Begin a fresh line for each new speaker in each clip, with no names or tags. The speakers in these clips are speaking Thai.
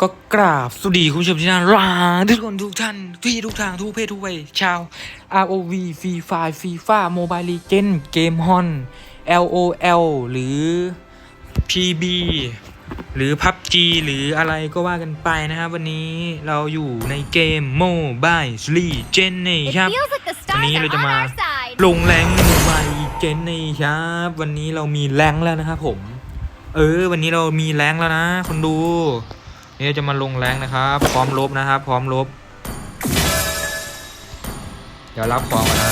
ก็กราบสวัสดีคุณผู้ชมที่น่ารักทุกคนทุกท่านที่ทุกทางทุกเพศทุกวัยชาว ROV Free Fire FIFA Mobile Legends เกมฮอน LOL หรือ PB หรือ PUBG หรืออะไรก็ว่ากันไปนะครับ วันนี้เราอยู่ในเกม Mobile Legends นะ
It
ครับ
feels like the
วัน
stars
นี้
are
เรา
on
จะมา
our side.
ลงแรงโมบายเจนนี่ครับ วันนี้เรามีแรงแล้วนะครับผม เออ วันนี้เรามีแรงแล้วนะคนดู นี่จะมาลงแรงนะครับ พร้อมลบนะครับ พร้อมลบ เดี๋ยวรับของนะ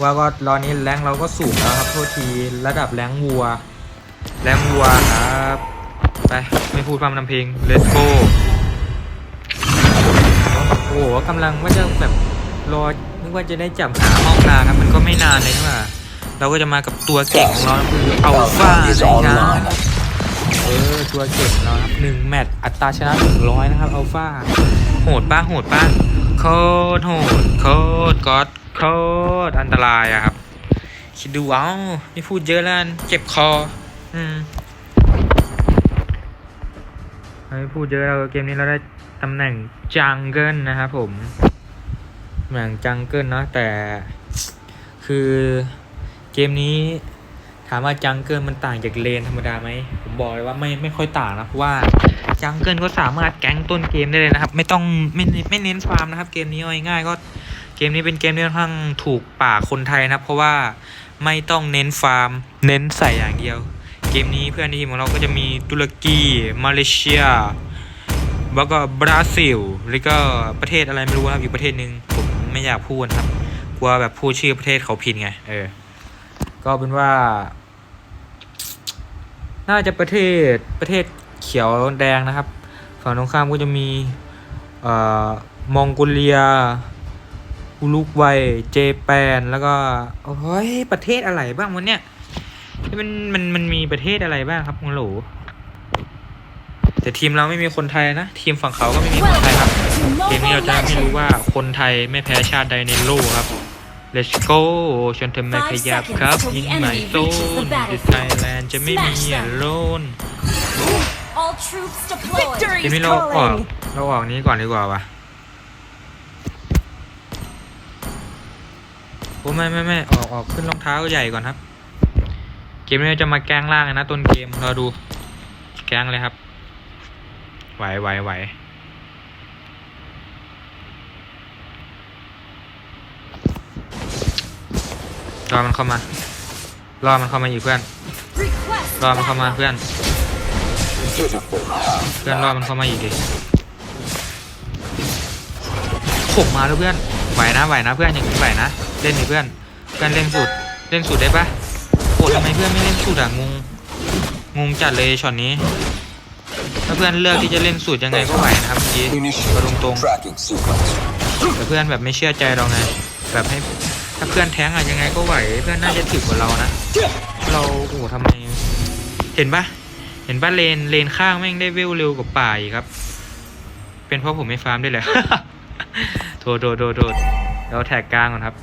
ว่าก็รอนี้แรงเราก็สูงแล้วครับ โทษที ระดับแรงวัว แรงวัวครับ ไป ไม่พูดพร่ำนำเพลง let's go โอ้โหกำลังว่าจะแบบรอนึกว่าจะได้จับหาห้องนาครับ มันก็ไม่นานเลยนี่หว่าเราก็จะมากับตัวเก่งของเราคืออัลฟานะครับ เออตัวเก่งของเราครับหนึ่งแมตช์อัตราชนะถึงร้อยนะครับอัลฟาโหดป้าโหดป้าโคตรโหดโคตรก๊อตโคตรอันตรายอะครับ คิดดูเอาไม่พูดเยอะแล้วเจ็บคอ อืมไม่พูดเยอะเราเกมนี้เราได้ตำแหน่งจังเกิลนะครับผมตำแหน่งจังเกิลเนาะแต่คือเกมนี้ ถามว่าจังเกิลมันต่างจากเลนธรรมดาไหมผมบอกเลยว่าไม่ไม่ค่อยต่างนะเพราะว่าจังเกิลก็สามารถแก๊งต้นเกมได้เลยนะครับ ไม่ต้องไม่ไม่เน้นฟาร์มนะครับ เกมนี้ง่ายๆก็เกมนี้เป็นเกมที่ค่อนข้างถูกปากคนไทยนะครับเพราะว่าไม่ต้องเน้นฟาร์ม เน้นใส่อย่างเดียว เกมนี้เพื่อนทีมของเราก็จะมีตุรกีมาเลเซียแล้วก็บราซิลแล้วก็ประเทศอะไรไม่รู้นะครับอีกประเทศหนึ่งผมไม่อยากพูดครับกลัวแบบพูดชื่อประเทศเขาผิดไงเออ ก็เป็นว่า น่าจะประเทศประเทศเขียวแดงนะครับฝั่งตรงข้ามก็จะมีเอ่อมองโกเลียอุรุกวัยเจแปนแล้วก็โอ้ยประเทศอะไรบ้างวันเนี้ยมันมันมันมีประเทศอะไรบ้างครับคุณหลูแต่ทีมเราไม่มีคนไทยนะ ทีมฝั่งเขาก็ไม่มีคนไทยครับเกมนี้เราจะไม่รู้ว่าคนไทยไม่แพ้ชาติใดในโลกครับ Let's go ชนเธอไม่ขยับครับยิงหมายโซนดิไทยแลนด์จะไม่มีอโลน
All troops deployed.
เกมนี้เราออกเราออกนี้ก่อนดีกว่าวะโอ้ไม่ไม่ไม่ออกออกขึ้นรองเท้าใหญ่ก่อนครับ เกมนี้เราจะมาแกล้งล่างนะต้นเกมเราดู แกล้งเลยครับไหวไหวไหว รอมันเข้ามารอมันเข้ามาอีกเพื่อน
Request
รอมันเข้ามา
backup.
เพื่อน เพื่อนรอมันเข้ามาอีกดิผมมาแล้วเพื่อนไหวนะไหวนะเพื่อนอย่างนี้ไหวนะเล่นดิเพื่อนเพื่อนเล่นสุดเล่นสุดได้ปะโหทำไมเพื่อนไม่เล่นสุดอะงงงงจัดเลยช็อตนี้ถ้าเพื่อนเลือกที่จะเล่นสุดยังไงก็ไหวนะครับเมื่อกี้มาตรงตรง
Tracking sequence.
ๆแต่เพื่อนแบบไม่เชื่อใจเราไงแบบให้ ถ้าเพื่อนแท้งอะยังไงก็ไหว เพื่อนน่าจะถึกกว่าเรานะ เราโอ้โหทำไม เห็นปะเห็นปะเลนเลนข้างแม่งได้เวลเร็วกว่าป่าอีกครับ เป็นเพราะผมไม่ฟาร์มด้วยแหละโทษโทษโทษโทษเราแท็กกลางก่อนครับ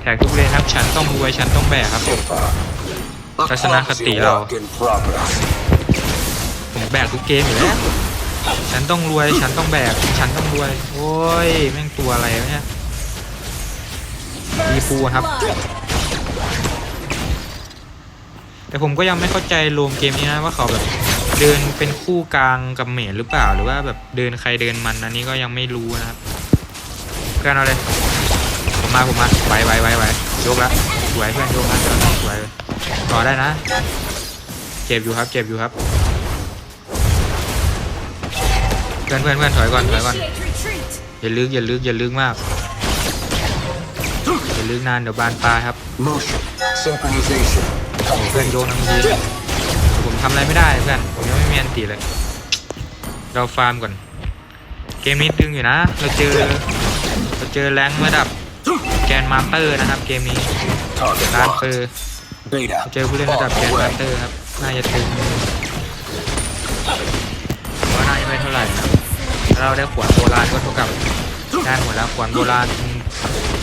แท็กทุกเลนครับฉันต้องรวยฉันต้องแบกครับผม
A
That's an
clumsy
Akati Lao.
work in progress.
ผมแบกทุกเกมอยู่แล้วฉันต้องรวยฉันต้องแบก ฉันต้องรวย โอ้ยแม่งตัวอะไรเนี่ย มีปูครับ แต่ผมก็ยังไม่เข้าใจรวมเกมนี้นะว่าเขาแบบเดินเป็นคู่กลางกับเมจหรือเปล่า หรือว่าแบบเดินใครเดินมันอันนี้ก็ยังไม่รู้นะครับเพื่อนเอาเลยผมมาผมมาไหวไหวไหวไหวยกละสวยเพื่อนยกละสวยต่อได้นะ เจ็บอยู่ครับ เจ็บอยู่ครับเพื่อนเพื่อนเพื่อนถอยก่อนถอยก่อนอย่าลึกอย่าลึกอย่าลึกมากาลึกนานเดี๋ยวบานปลายครับ
Motion. Synchronization.
เพื่อนโยนทันทีผมทำอะไรไม่ได้เพื่อนผมยังไม่มีอันตีเลย เราฟาร์มก่อน เกมนี้ตึงอยู่นะ เราเจอเราเจอแรงค์ระดับแกนมาสเตอร์นะครับ เกมนี้
Target
ร้าน
locked.
เปอร์
Beta.
เจอผู้เล่นระดับ
On
แกน
the
มา
way.
สเตอร์ครับน่าจะตึงผมว่าน่าจะไม่เท่าไหร่นะถ้าเราได้ขวานโบราณก็เท่ากับได้หมดแล้วขวานโบราณ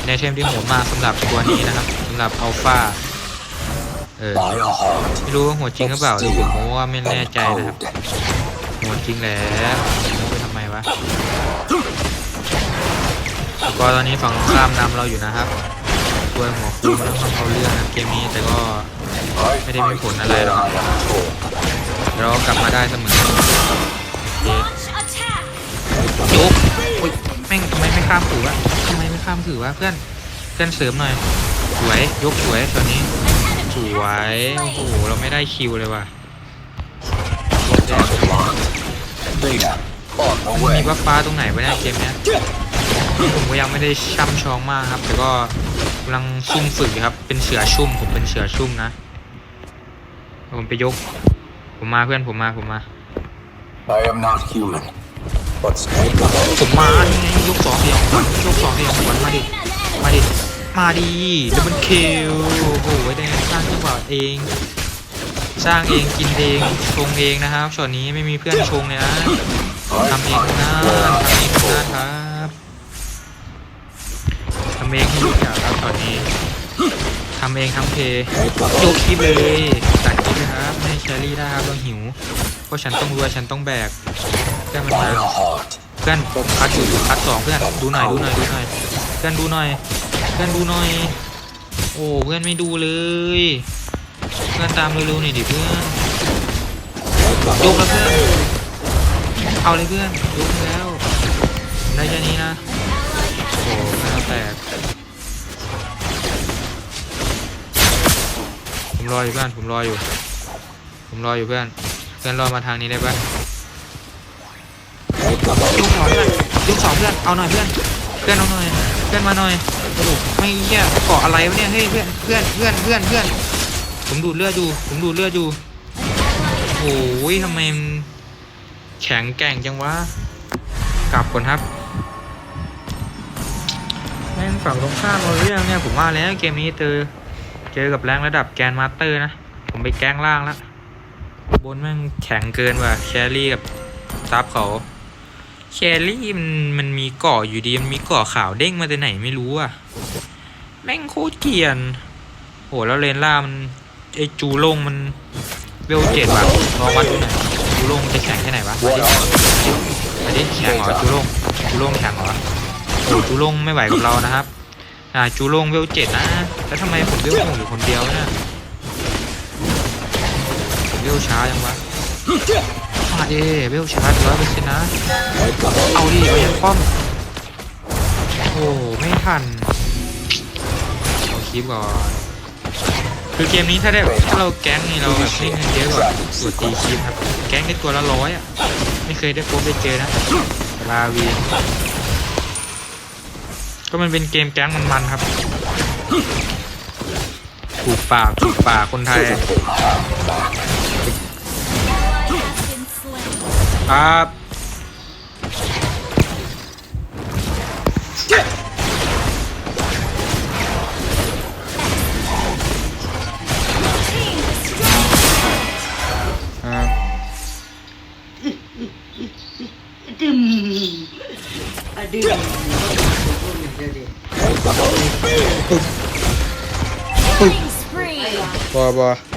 ในเทมที่โหดมากสำหรับตัวนี้นะครับสำหรับอัลฟาเออ
By a heart.
ไม่รู้ว่าหัวจริงหรือเปล่าแต่ผมว่าไม่แน่
And
ใจนะครับ
code.
โหดจริงแหละเอาไปทำไมวะแล้วก็ตอนนี้ฝั่งตรงข้ามนำเราอยู่นะครับตัวหัวคูมันต้องทำเขาเรื่องนะเกมนี้แต่ก็
I
ไม่ได้มีผลอะไรหรอก
I am told.
เดี๋ยวเรากลับมาได้เสมอ
Launch attack.
ยกอุ้ยแม่งทำไมไม่ข้ามถือวะทำไมไม่ข้ามถือวะเพื่อนเพื่อนเสริมหน่อยสวยยกสวยตัวนี้
An
ส
enemy
วย
has
โอ้
been
โห
slain.
เราไม่ได้คิวเลยว่ะ
Target locked. Beta, on the
มี
way.
บัฟฟ้าตรงไหนวะเนี่ยเกมเนี้ยผมก็ยังไม่ได้ช่ำชองมากครับ แต่ก็กำลังซุ่มฝึกอยู่ครับ เป็นเสือชุ่ม ผมเป็นเสือชุ่มนะ ผมไปยก ผมมาเพื่อนผมมาผมมา
I am not human, but
ผมมานี่ไงยกสองเดียวขวัญยกสองเดียวขวัญมาดิ มาดิ มาดิดับเบิลคิวโอ้โหไอ้สร้างจังหวะเอง สร้างเองกินเองชงเองนะครับช็อตนี้ไม่มีเพื่อนชงเลยนะทำเองนะทำเองนะครับทำเองให้ทุกอย่าครับช็อตนี้ทำเองทำเพย์ยกคลิปเลยตัดคลิปเลยครับไม่แชรี่ได้ครับเราหิว เพราะฉันต้องรวยฉันต้องแบก เพื่อนมันมา
Final heart.
เพื่อนคัดอยู่คัดสองเพื่อนดูหน่อยดูหน่อยดูหน่อยเพื่อนดูหน่อยเพื่อนดูหน่อย โอ้เพื่อนไม่ดูเลย เพื่อนตามเร็วๆหน่อยดิเพื่อนยกแล้วเพื่อนเอาเลยเพื่อนยกแล้วได้แค่นี้นะโอ้เพื่อนเราแตกผมรออยู่เพื่อนผมรออยู่ ผมรออยู่เพื่อน เพื่อนรอมาทางนี้ได้ปะยกส องเพื่อนยกสองเพื่อนเอาหน่อยเพื่อนเพื่อนเอาหน่อยเพื่อนมาหน่อยโอ้โหไม่เหี้ยเกาะอะไรวะเนี่ยเฮ้ยเพื่อนเพื่อนเพื่อนเพื่อนเพื่อนผมดูดเลือดอยู่ผมดูดเลือดอยู่โอ้ยทำไมแข็งแกร่งจังวะกลับก่อนครับแม่งฝั่งตรงข้ามเราเรื่องเนี่ยผมว่าแล้วเกมนี้เจอเจอกับแรงระดับแกนมาสเตอร์นะ ผมไปแกล้งล่างแล้วบนแม่งแข็งเกินว่ะแครี่กับซับเขา แครี่มันมันมีเกาะอยู่ดีมันมีเกาะขาวเด้งมาแต่ไหนไม่รู้อะ แม่งโคตรเกียนโหแล้วเลนล่ามันไอจูลงมันเวลเจ็ดว่ะลองวัดดูหน่อยจูลงจะแข็งแค่ไหนวะมาดิมาดิแข็งเหรอจูลงจูลงแข็งเหรอโอ้จูลงไม่ไหวกับเรานะครับอ่าจูลงเวลเจ็ดนะแล้วทำไมผมเวลหกอยู่คนเดียวเนี่ยเวลช้ายังวะ มาเอเวลชาร์ดร้อยเปอร์เซ็นต์นะ เอาดิเอายังป้อม โอ้ไม่ทันเอาคลิปก่อน คือเกมนี้ถ้าได้ถ้าเราแก๊งนี่เราแบบให้เงินเยอะกว่าตัวตีคลิปครับ แก๊งได้ตัวละร้อยอะ ไม่เคยได้พบได้เจอนะลาวีก็มันเป็นเกมแก๊งมันๆครับถูกปากถูกปากคนไทย ครับ
Team destroyed.
ครับ
Aduh. Aduh.
Killing spree.
บอบอ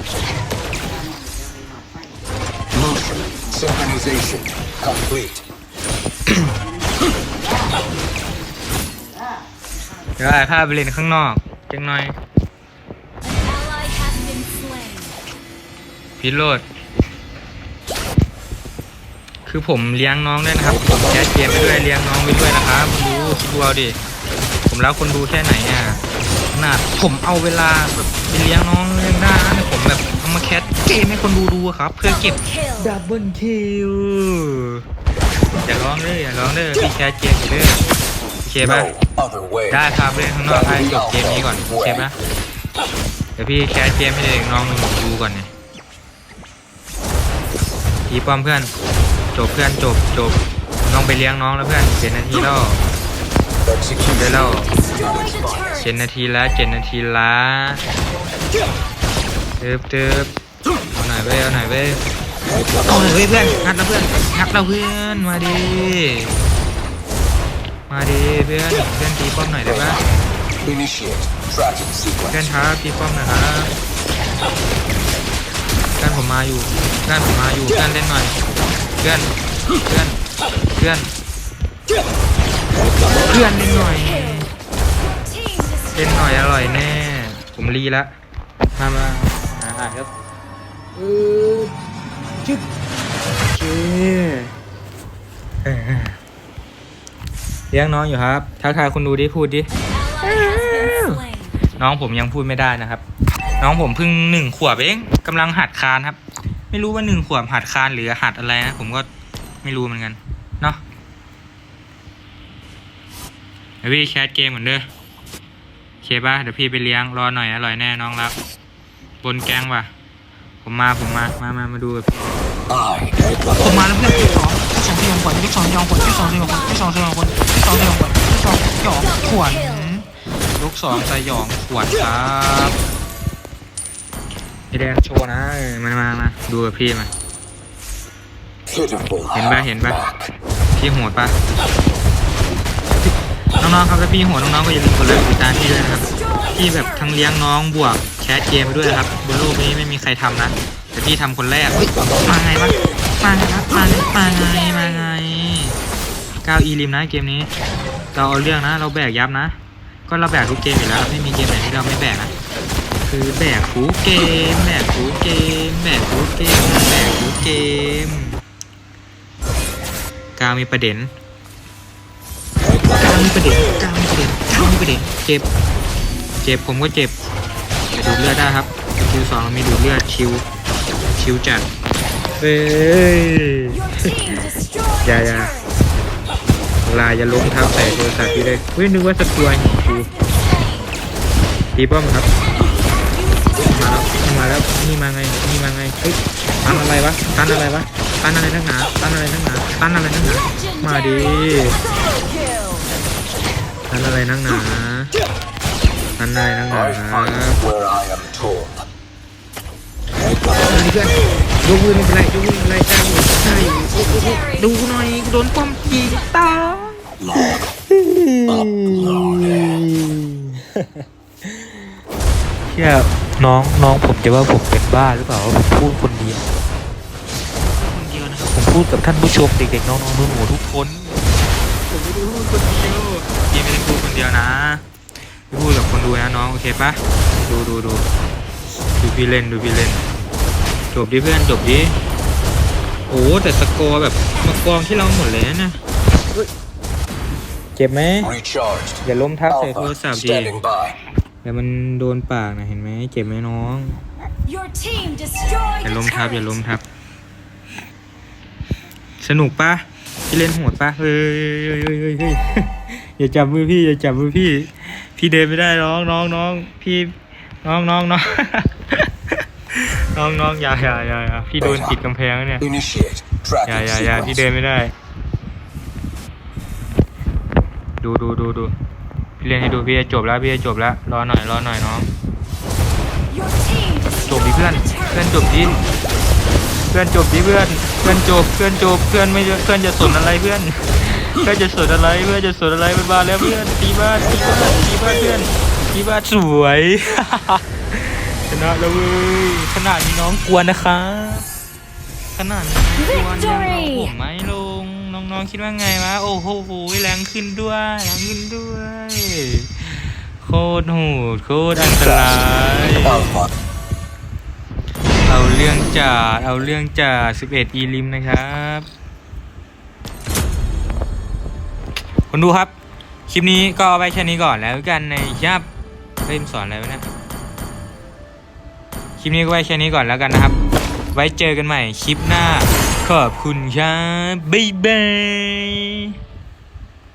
Synchronization complete.
เดี๋ยวไอ้ภาไปเล่นข้างนอกจังหน่อย
Ally has been slain.
พิโรดคือผมเลี้ยงน้องด้วยนะครับ ผมแคสเกมไปด้วยเลี้ยงน้องไปด้วยนะครับดูคิดดูเอาดิ ผมรักคนดูแค่ไหนอะขนาดผมเอาเวลาแบบไปเลี้ยงน้องเลี้ยงด้านผมแบบ มาแคสเกมให้คนดูดูอะครับ เพื่อเก็บ
Kill.
ดับเบิลคิวอย่าร้องเด้ออย่าร้องเด้อพี่แคสเกมอยู่เด้อโอเคปะ
No other way.
ได้ครับเล่นข้างนอกให้จบเกมนี้ก่อนโอเคปะเดี๋ยวพี่แคสเกมให้เด็กน้องหนูดูก่อนเนี่ยพี่ป้อมเพื่อน จบเพื่อนจบจบน้องไปเลี้ยงน้องแล้วเพื่อนเจ็ดนาทีแล้ว
Execution.
ได้แล้ว
Destroy the
เจ็ด
turret.
นาทีละเจ็ดนาทีละ เติบเติบเอาหน่อยเว้ยเอาหน่อยเว้ยเอาหน่อยเว้ยเพื่อนงัดแล้วเพื่อนงัดแล้วเพื่อนมาดิมาดิเพื่อนเพื่อนตีป้อมหน่อยได้ปะ
Initiate tracking
เพื่อน
sequence.
ครับตีป้อมหนะครับเพื่อนผมมาอยู่เพื่อนผมมาอยู่เพื่อนเล่นหน่อยเพื่อนเพื่อนเพื่อนเพื่อนเล่นหน่อย
Team destroyed.
เล่นหน่อยอร่อยแน่ผมรีละมามา อ่าครับเออจึ๊บโอเคเออเลี้ยงน้องอยู่ครับทักทายคุณดูดิพูดดิ
Ally has been slain.
น้องผมยังพูดไม่ได้นะครับ น้องผมเพิ่งหนึ่งขวบเองกำลังหัดคานครับ ไม่รู้ว่าหนึ่งขวบหัดคานหรือหัดอะไรนะผมก็ไม่รู้เหมือนกันเนาะเดี๋ยวพี่แคสเกมเหมือนเด้อโอเคป่ะเดี๋ยวพี่ไปเลี้ยงรอหน่อยอร่อยแน่น้องรัก บนแก๊งว่ะ ผมมาผมมา มามามาดูกับพี่
I
ผมมาแล้วเพื่อนที่สองที่สองที่สองขวัญที่สองที่สองขวัญที่สองที่สองขวัญที่สองที่สองขวัญที่สองที่สองขวัญที่สองที่สองขวัญลูกสองสยองขวัญครับพี่แดงโชว์นะเออมามามาดูกับพี่มา
pitiful
เห็นปะเห็นปะ
back.
พี่โหดปะน้องๆครับถ้าพี่โหดน้องๆก็อย่าลืมกดไลค์ติดตามพี่ด้วยนะครับ พี่แบบทั้งเลี้ยงน้องบวกแคสเกมไปด้วยนะครับบนโลกนี้ไม่มีใครทำนะแต่พี่ทำคนแรกมาไงวะมาไงวะมาไงมาไงมาไงก้าวอีริมนะเกมนี้เราเอาเรื่องนะ เราแบกยับนะ ก็เราแบกทุกเกมอยู่แล้วไม่มีเกมไหนที่เราไม่แบกนะคือแบกทุกเกมแบกทุกเกมแบกทุกเกมแบกทุกเกมกาวมีประเด็นกาวมีประเด็นกาวมีประเด็นกาวมีประเด็นเจ็บ เจ็บผมก็เจ็บแต่ดูดเลือดได้ครับคิวสองเรามีดูดเลือดชิวชิวจัดเฮ้ย
Your team destroyed
Yeah,
a
yeah.
turret.
ลายจะล้มทับใส่โทรศัพท์พี่เลยเฮ้ยนึกว่าสกรัวหินกู
Has been slain.
ตีป้อมครับมาแล้วนี่มาแล้วนี่มาไงนี่มาไงเฮ้ยตันอะไรวะตันอะไรวะตันอะไรนักหนาตันอะไรนักหนาตันอะไรนักหนามาดิตันอะไรนักหนา ตันอะไรนักหนา
I fight where I am told.
มาดิเพื่อนยกมือไม่เป็นไรยกมือไม่เป็นไรได้อยู่ได้อยู่ดูหน่อยโดนป้อมยิงตายเชื่อน้องน้องผมจะว่าผมเป็นบ้าหรือเปล่าว่าผมพูดคนเดียวคนเดียวนะครับผมพูดกับท่านผู้ชมเด็กๆน้องๆหนูๆทุกคนผมไม่ได้พูดคนเดียวพี่ไม่ได้พูดคนเดียวนะ พี่พูดกับคนดูนะน้องโอเคปะดูดูดูดูพี่เล่นดูพี่เล่นจบดิเพื่อนจบดิโอ้แต่สกอร์แบบมากองที่เราหมดเลยนะเจ็บไหม
Recharged.
อย่าล้มทับใส่โทร
Alpha
ศัพท์ดิ
standing by.
แต่มันโดนปากนะเห็นไหมเจ็บไหมน้อง
Your team destroyed
อย่า
a
ล้มทับอย่า
turret.
ล้มทับ สนุกปะพี่เล่นโหดปะเฮ้ยเฮ้ยเฮ้ยเฮ้ยเฮ้ยอย่าจับมือพี่อย่าจับมือพี่ พี่เดินไม่ได้น้องน้องน้องพี่น้องน้องน้องน้องน้องอย่าอย่าอย่าอย่าพี่โดนติดกำแพงแล้วเนี่ย
Initiate
อย่า
tracking
อย่าอย่าพี่
sequence.
เดินไม่ได้ ดูดูดูดูพี่เล่นให้ดูพี่จะจบแล้วพี่จะจบแล้วรอหน่อยรอหน่อยน้อง
Your team
จบดิ
destroyed
เพื่อน
a
เพื่อน
turret.
จบดิเพื่อนจบดิเพื่อนเพื่อนจบเพื่อนจบเพื่อนไม่เพื่อนจะสนอะไรเพื่อน เพื่อนจะสนอะไรเพื่อนจะสนอะไรมันมาแล้วเพื่อนตีบ้านตีบ้านตีบ้านเพื่อนตีบ้านสวยชนะแล้วเว้ยขนาดมีน้องกวนนะครับขนาดมีน้องกวนยังเอาผมไม่ลงน้องๆคิดว่าไงวะโอ้โหแรงขึ้นด้วยแรงขึ้นด้วยโคตรโหดโคตรอันตรายเอาเรื่องจัดเอาเรื่องจัด11อีลิมนะครับ คนดูครับ คลิปนี้ก็เอาไว้แค่นี้ก่อนแล้วกันในยับเล่มสอนอะไรวะเนี่ยคลิปนี้ก็ไว้แค่นี้ก่อนแล้วกันนะครับ ไว้เจอกันใหม่คลิปหน้า ขอบคุณครับบ๊ายบาย